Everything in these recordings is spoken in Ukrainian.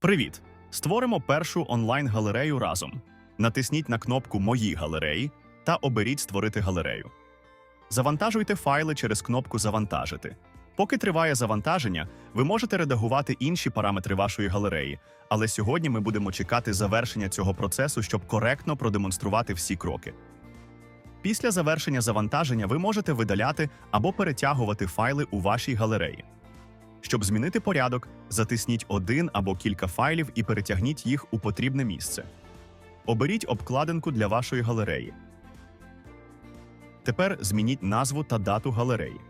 Привіт! Створимо першу онлайн-галерею разом. Натисніть на кнопку Мої галереї та оберіть Створити галерею. Завантажуйте файли через кнопку Завантажити. Поки триває завантаження, ви можете редагувати інші параметри вашої галереї, але сьогодні ми будемо чекати завершення цього процесу, щоб коректно продемонструвати всі кроки. Після завершення завантаження ви можете видаляти або перетягувати файли у вашій галереї. Щоб змінити порядок, затисніть один або кілька файлів і перетягніть їх у потрібне місце. Оберіть обкладинку для вашої галереї. Тепер змініть назву та дату галереї.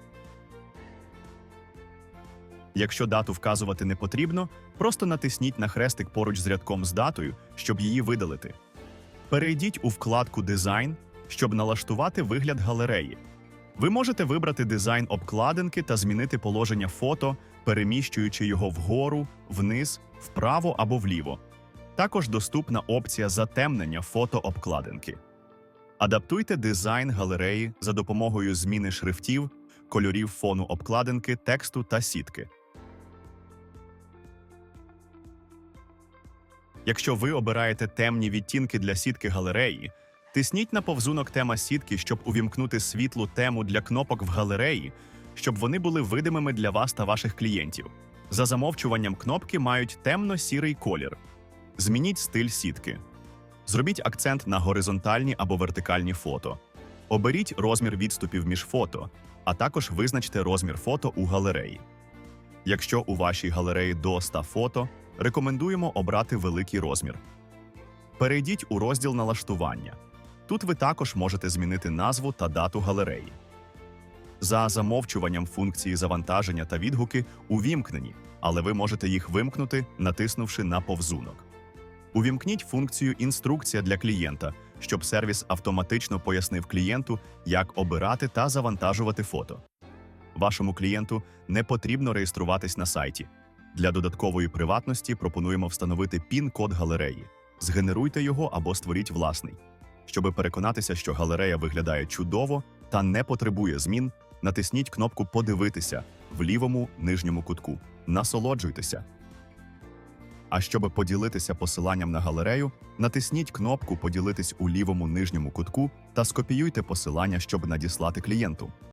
Якщо дату вказувати не потрібно, просто натисніть на хрестик поруч з рядком з датою, щоб її видалити. Перейдіть у вкладку Дизайн, щоб налаштувати вигляд галереї. Ви можете вибрати дизайн обкладинки та змінити положення фото, переміщуючи його вгору, вниз, вправо або вліво. Також доступна опція затемнення фото обкладинки. Адаптуйте дизайн галереї за допомогою зміни шрифтів, кольорів фону обкладинки, тексту та сітки. Якщо ви обираєте темні відтінки для сітки галереї, тисніть на повзунок тема сітки, щоб увімкнути світлу тему для кнопок в галереї, щоб вони були видимими для вас та ваших клієнтів. За замовчуванням кнопки мають темно-сірий колір. Змініть стиль сітки. Зробіть акцент на горизонтальні або вертикальні фото. Оберіть розмір відступів між фото, а також визначте розмір фото у галереї. Якщо у вашій галереї до 100 фото, рекомендуємо обрати великий розмір. Перейдіть у розділ налаштування. Тут ви також можете змінити назву та дату галереї. За замовчуванням функції завантаження та відгуки увімкнені, але ви можете їх вимкнути, натиснувши на повзунок. Увімкніть функцію інструкція для клієнта, щоб сервіс автоматично пояснив клієнту, як обирати та завантажувати фото. Вашому клієнту не потрібно реєструватись на сайті. Для додаткової приватності пропонуємо встановити пін-код галереї. Згенеруйте його або створіть власний. Щоби переконатися, що галерея виглядає чудово та не потребує змін, натисніть кнопку Подивитися в лівому нижньому кутку. Насолоджуйтеся. А щоб поділитися посиланням на галерею, натисніть кнопку Поділитись у лівому нижньому кутку та скопіюйте посилання, щоб надіслати клієнту.